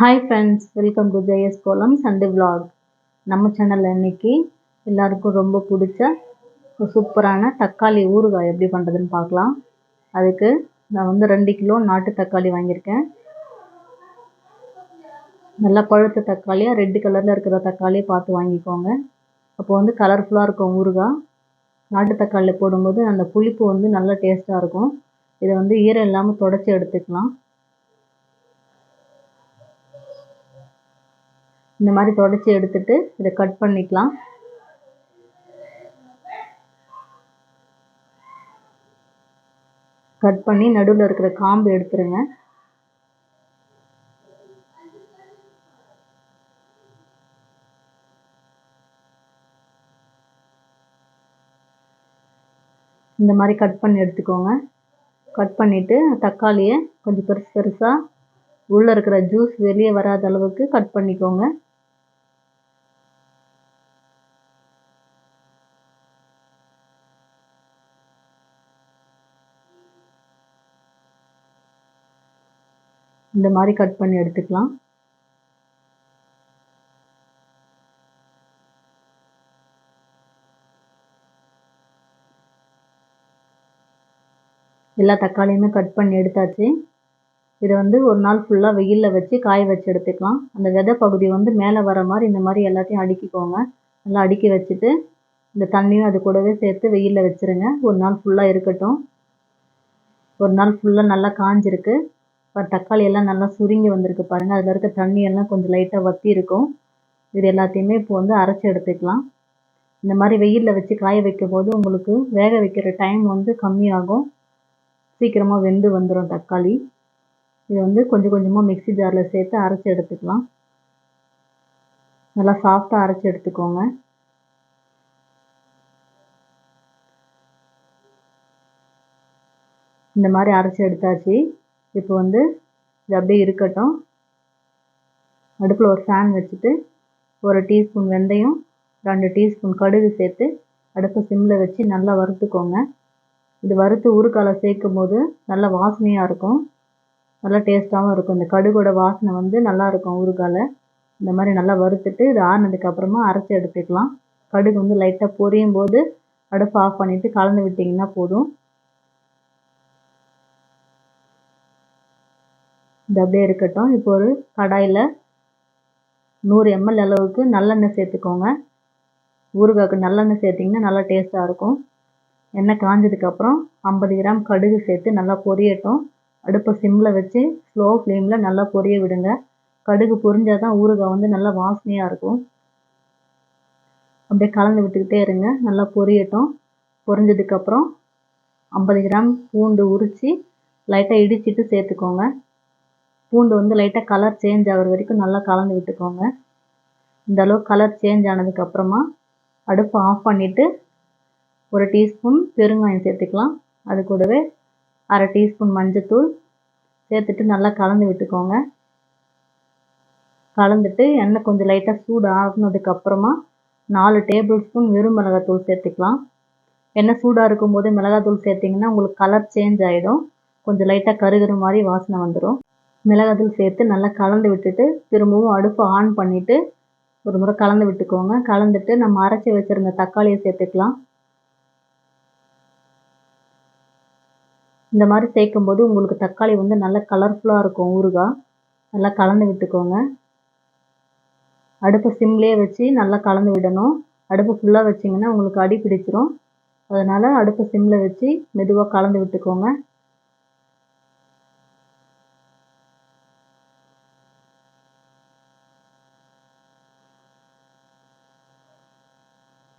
Hi friends welcome to Jaya's kolam Sunday vlog நம்ம சேனலில் இன்றைக்கி எல்லாருக்கும் ரொம்ப பிடிச்ச சூப்பரான தக்காளி ஊறுகாய் எப்படி பண்ணுறதுன்னு பார்க்கலாம். அதுக்கு நான் வந்து ரெண்டு கிலோ நாட்டு தக்காளி வாங்கியிருக்கேன். நல்லா பழுத்த தக்காளியாக ரெட் கலரில் இருக்கிற தக்காளியை பார்த்து வாங்கிக்கோங்க. அப்போ வந்து கலர்ஃபுல்லாக இருக்கும் ஊறுகாய் நாட்டு தக்காளியில் போடும்போது அந்த புளிப்பு வந்து நல்லா டேஸ்ட்டாக இருக்கும். இதை வந்து ஈரம் இல்லாமல் தொடச்சி எடுத்துக்கலாம். இந்த மாதிரி தொடச்சி எடுத்துட்டு இதை கட் பண்ணிக்கலாம். கட் பண்ணி நடுவில் இருக்கிற காம்பு எடுத்துருங்க. இந்த மாதிரி கட் பண்ணி எடுத்துக்கோங்க. கட் பண்ணிவிட்டு தக்காளியை கொஞ்சம் பெருசு பெருசாக உள்ளே இருக்கிற ஜூஸ் வெளியே வராத அளவுக்கு கட் பண்ணிக்கோங்க. இந்த மாதிரி கட் பண்ணி எடுத்துக்கலாம். எல்லா தக்காளியுமே கட் பண்ணி எடுத்தாச்சு. இதை வந்து ஒரு நாள் ஃபுல்லாக வெயிலில் வச்சு காய வச்சு எடுத்துக்கலாம். அந்த விதை பகுதி வந்து மேலே வர மாதிரி இந்த மாதிரி எல்லாத்தையும் அடுக்கிக்கோங்க. நல்லா அடுக்கி வச்சுட்டு இந்த தண்ணியும் அது கூடவே சேர்த்து வெயிலில் வச்சுருங்க. ஒரு நாள் ஃபுல்லாக இருக்கட்டும். ஒரு நாள் ஃபுல்லாக நல்லா காஞ்சிருக்கு. தக்காளி எல்லாம் நல்லா சுருங்கி வந்திருக்கு பாருங்கள் அதில் இருக்க தண்ணி எல்லாம் கொஞ்சம் லைட்டாக வற்றி இருக்கும். இது எல்லாத்தையுமே இப்போ வந்து அரைச்சி எடுத்துக்கலாம். இந்த மாதிரி வெயிலில் வச்சு காய வைக்கும் போது உங்களுக்கு வேக வைக்கிற டைம் வந்து கம்மியாகும். சீக்கிரமாக வெந்து வந்துடும் தக்காளி. இது வந்து கொஞ்சம் கொஞ்சமாக மிக்ஸி ஜாரில் சேர்த்து அரைச்சி எடுத்துக்கலாம். நல்லா சாஃப்டாக அரைச்சி எடுத்துக்கோங்க. இந்த மாதிரி அரைச்சி எடுத்தாச்சு. இப்போ வந்து இது அப்படியே இருக்கட்டும். அடுப்பில் ஒரு ஃபேன் வச்சுட்டு ஒரு டீஸ்பூன் வெந்தயம் ரெண்டு டீஸ்பூன் கடுகு சேர்த்து அடுப்பை சிம்மில் வச்சு நல்லா வறுத்துக்கோங்க. இது வறுத்து ஊறுகால சேர்க்கும் போது நல்லா வாசனையாக இருக்கும். நல்லா டேஸ்ட்டாகவும் இருக்கும். இந்த கடுகோட வாசனை வந்து நல்லாயிருக்கும் ஊறுகால இந்த மாதிரி நல்லா வறுத்துட்டு இது ஆறினதுக்கப்புறமா அரைச்சி எடுத்துக்கலாம். கடுகு வந்து லைட்டாக பொரியும் போது அடுப்பை ஆஃப் பண்ணிவிட்டு கலந்து விட்டிங்கன்னா போதும். இது அப்படியே இருக்கட்டும். இப்போ ஒரு கடாயில் நூறு எம்எல் அளவுக்கு நல்லெண்ணெய் சேர்த்துக்கோங்க. ஊறுகாய்க்கு நல்லெண்ணெய் சேர்த்திங்கன்னா நல்லா டேஸ்ட்டாக இருக்கும். எண்ணெய் காஞ்சதுக்கப்புறம் ஐம்பது கிராம் கடுகு சேர்த்து நல்லா பொரியட்டும். அடுப்பை சிம்மில் வச்சு ஸ்லோ ஃப்ளேமில் நல்லா பொரிய விடுங்க. கடுகு பொரிஞ்சால் தான் ஊறுகாய் வந்து நல்லா வாசனையாக இருக்கும். அப்படியே கலந்து விட்டுக்கிட்டே இருங்க. நல்லா பொரியட்டும். பொரிஞ்சதுக்கப்புறம் ஐம்பது கிராம் பூண்டு உரித்து லைட்டாக இடிச்சிட்டு சேர்த்துக்கோங்க. பூண்டு வந்து லைட்டாக கலர் சேஞ்ச் ஆகிற வரைக்கும் நல்லா கலந்து விட்டுக்கோங்க. இந்த அளவு கலர் சேஞ்ச் ஆனதுக்கப்புறமா அடுப்பை ஆஃப் பண்ணிவிட்டு ஒரு டீஸ்பூன் பெருங்காயம் சேர்த்துக்கலாம். அது கூடவே அரை டீஸ்பூன் மஞ்சத்தூள் சேர்த்துட்டு நல்லா கலந்து விட்டுக்கோங்க. கலந்துட்டு எண்ணெய் கொஞ்சம் லைட்டாக சூடு ஆகினதுக்கப்புறமா நாலு டேபிள் ஸ்பூன் வெறும் மிளகாத்தூள் சேர்த்துக்கலாம். எண்ணெய் சூடாக இருக்கும்போது மிளகாத்தூள் சேர்த்திங்கன்னா உங்களுக்கு கலர் சேஞ்ச் ஆகிடும் கொஞ்சம் லைட்டாக கருகிற மாதிரி வாசனை வந்துடும் மிளகாத்தூள் சேர்த்து நல்லா கலந்து விட்டுட்டு திரும்பவும் அடுப்பை ஆன் பண்ணிவிட்டு ஒரு முறை கலந்து விட்டுக்கோங்க. கலந்துட்டு நம்ம அரைச்சி வச்சுருந்த தக்காளியை சேர்த்துக்கலாம். இந்த மாதிரி சேர்க்கும்போது உங்களுக்கு தக்காளி வந்து நல்லா கலர்ஃபுல்லாக இருக்கும் ஊறுகாய் நல்லா கலந்து விட்டுக்கோங்க. அடுப்பை சிம்லேயே வச்சு நல்லா கலந்து விடணும். அடுப்பு ஃபுல்லாக வச்சிங்கன்னா உங்களுக்கு அடி பிடிச்சிரும். அதனால் அடுப்பை சிம்மில் வச்சு மெதுவாக கலந்து விட்டுக்கோங்க.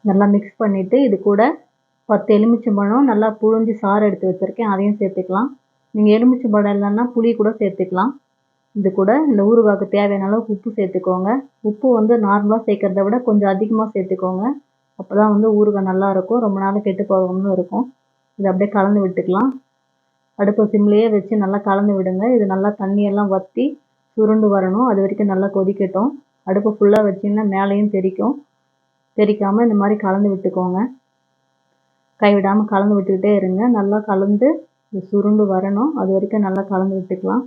நல்லா மிக்ஸ் பண்ணிவிட்டு இது கூட பத்து எலுமிச்சம்பழம் நல்லா புழிஞ்சு சாறு எடுத்து வச்சுருக்கேன். அதையும் சேர்த்துக்கலாம். நீங்கள் எலுமிச்சம்பழம் இல்லைன்னா புளி கூட சேர்த்துக்கலாம். இது கூட இந்த ஊறுகாய்க்கு தேவையான அளவுக்கு உப்பு சேர்த்துக்கோங்க. உப்பு வந்து நார்மலாக சேர்க்குறத விட கொஞ்சம் அதிகமாக சேர்த்துக்கோங்க. அப்போ தான் வந்து ஊறுகாய் நல்லாயிருக்கும் ரொம்ப நாள் கெட்டு போகாமல் இருக்கும். இது அப்படியே கலந்து விட்டுக்கலாம். அடுப்பை சிம்லேயே வச்சு நல்லா கலந்து விடுங்க. இது நல்லா தண்ணியெல்லாம் வற்றி சுருண்டு வரணும். அது வரைக்கும் நல்லா கொதிக்கட்டும். அடுப்பை ஃபுல்லாக வச்சிங்கன்னா மேலேயும் தெரிக்கும். தெரிக்காமல் இந்த மாதிரி கலந்து விட்டுக்கோங்க. கைவிடாமல் கலந்து விட்டுக்கிட்டே இருங்க. நல்லா கலந்து சுருண்டு வரணும். அது வரைக்கும் நல்லா கலந்து விட்டுக்கலாம்.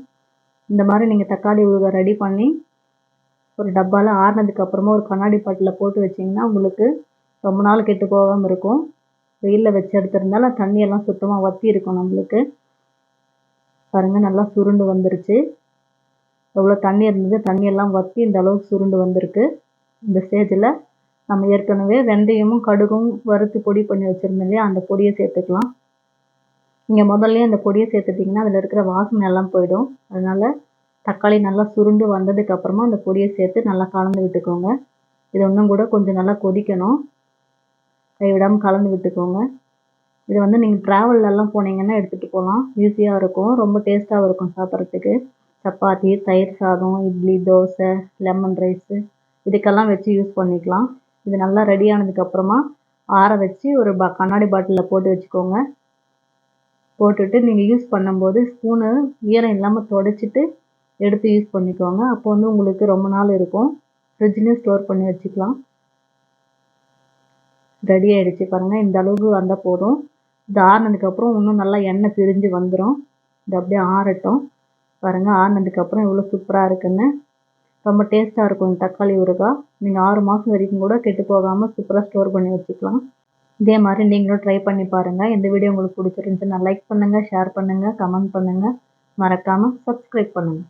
இந்த மாதிரி நீங்கள் தக்காளி ஊறுகாய் ரெடி பண்ணி ஒரு டப்பாவில் ஆறுனதுக்கு அப்புறமா ஒரு கண்ணாடி பாட்டில் போட்டு வச்சிங்கன்னா உங்களுக்கு ரொம்ப நாள் கெட்டு போகாமல் இருக்கும். வெயிலில் வச்சு எடுத்திருந்தாலும் தண்ணியெல்லாம் சுத்தமாக வற்றி இருக்கும் நம்மளுக்கு. பாருங்கள் நல்லா சுருண்டு வந்துருச்சு. எவ்வளோ தண்ணி இருந்தது? தண்ணியெல்லாம் வற்றி இந்த அளவுக்கு சுருண்டு வந்திருக்கு. இந்த ஸ்டேஜில் நம்ம ஏற்கனவே வெந்தயமும் கடுகும் வறுத்து பொடி பண்ணி வச்சுருந்தோம் இல்லையா? அந்த பொடியை சேர்த்துக்கலாம். நீங்கள் முதல்ல அந்த பொடியை சேர்த்துட்டிங்கன்னா அதில் இருக்கிற வாசனை எல்லாம் போயிடும். அதனால் தக்காளி நல்லா சுருண்டு வந்ததுக்கப்புறமா அந்த பொடியை சேர்த்து நல்லா கலந்து விட்டுக்கோங்க. இது இன்னும் கூட கொஞ்சம் நல்லா கொதிக்கணும். கைவிடாமல் கலந்து விட்டுக்கோங்க. இது வந்து நீங்கள் ட்ராவல்லலாம் போனீங்கன்னா எடுத்துகிட்டு போகலாம். ஈஸியாக இருக்கும். ரொம்ப டேஸ்ட்டாகவும் இருக்கும் சாப்பிட்றதுக்கு. சப்பாத்தி தயிர் சாதம் இட்லி தோசை லெமன் ரைஸு இதுக்கெல்லாம் வச்சு யூஸ் பண்ணிக்கலாம். இது நல்லா ரெடி ஆனதுக்கப்புறமா ஆற வச்சு ஒரு ப கண்ணாடி பாட்டிலில் போட்டு வச்சுக்கோங்க. போட்டுட்டு நீங்கள் யூஸ் பண்ணும்போது ஸ்பூனு ஈரம் இல்லாமல் தொடச்சிட்டு எடுத்து யூஸ் பண்ணிக்கோங்க. அப்போ வந்து உங்களுக்கு ரொம்ப நாள் இருக்கும். ஃப்ரிட்ஜ்லேயும் ஸ்டோர் பண்ணி வச்சுக்கலாம். ரெடி ஆகிடுச்சு பாருங்கள் இந்த அளவுக்கு வந்தால் போதும். இது ஆறுனதுக்கப்புறம் இன்னும் நல்லா எண்ணெய் பிரிஞ்சு வந்துடும் இது அப்படியே ஆறட்டும். பாருங்கள் ஆறுனதுக்கப்புறம் எவ்வளோ சூப்பராக இருக்குன்னு. ரொம்ப டேஸ்ட்டாக இருக்கும் இந்த தக்காளி ஊறுகாய் நீங்கள் ஆறு மாதம் வரைக்கும் கூட கெட்டு போகாமல் சூப்பராக ஸ்டோர் பண்ணி வச்சுக்கலாம். இதே மாதிரி நீங்களும் ட்ரை பண்ணி பாருங்கள் இந்த வீடியோ உங்களுக்கு பிடிச்சிருந்துச்சுன்னா லைக் பண்ணுங்கள் ஷேர் பண்ணுங்கள் கமெண்ட் பண்ணுங்கள் மறக்காமல் சப்ஸ்கிரைப் பண்ணுங்கள்